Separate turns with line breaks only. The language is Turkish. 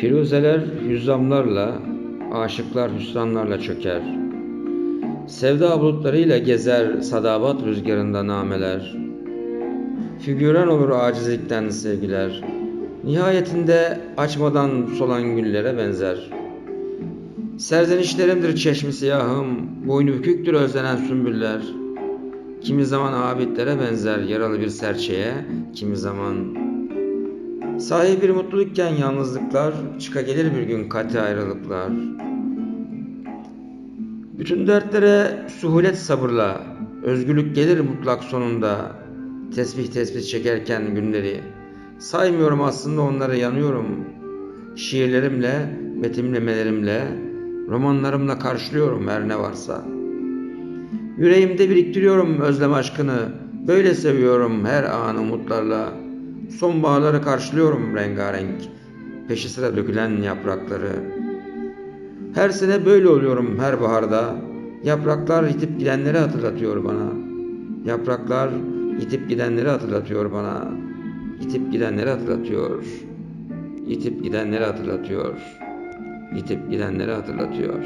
Firuzeler hüzzamlarla, aşıklar hüsranlarla çöker. Sevda bulutlarıyla gezer sadabat rüzgarında nameler. Figüren olur acizlikten sevgiler. Nihayetinde açmadan solan güllere benzer. Serzenişlerimdir çeşmi siyahım, boynu büküktür özlenen sümbüller. Kimi zaman abitlere benzer yaralı bir serçeye, kimi zaman Sahi bir mutlulukken yalnızlıklar, çıka gelir bir gün kati ayrılıklar. Bütün dertlere suhulet sabırla, özgürlük gelir mutlak sonunda. Tesbih tesbih çekerken günleri. Saymıyorum aslında onları yanıyorum. Şiirlerimle, betimlemelerimle, romanlarımla karşılıyorum her ne varsa. Yüreğimde biriktiriyorum özlem aşkını. Böyle seviyorum her anı umutlarla. Sonbaharları karşılıyorum rengarenk. Peşi sıra dökülen yaprakları. Her sene böyle oluyorum her baharda. Yapraklar yitip gidenleri hatırlatıyor bana. Yapraklar yitip gidenleri hatırlatıyor bana. Yitip gidenleri hatırlatıyor. Yitip gidenleri hatırlatıyor. Yitip gidenleri hatırlatıyor.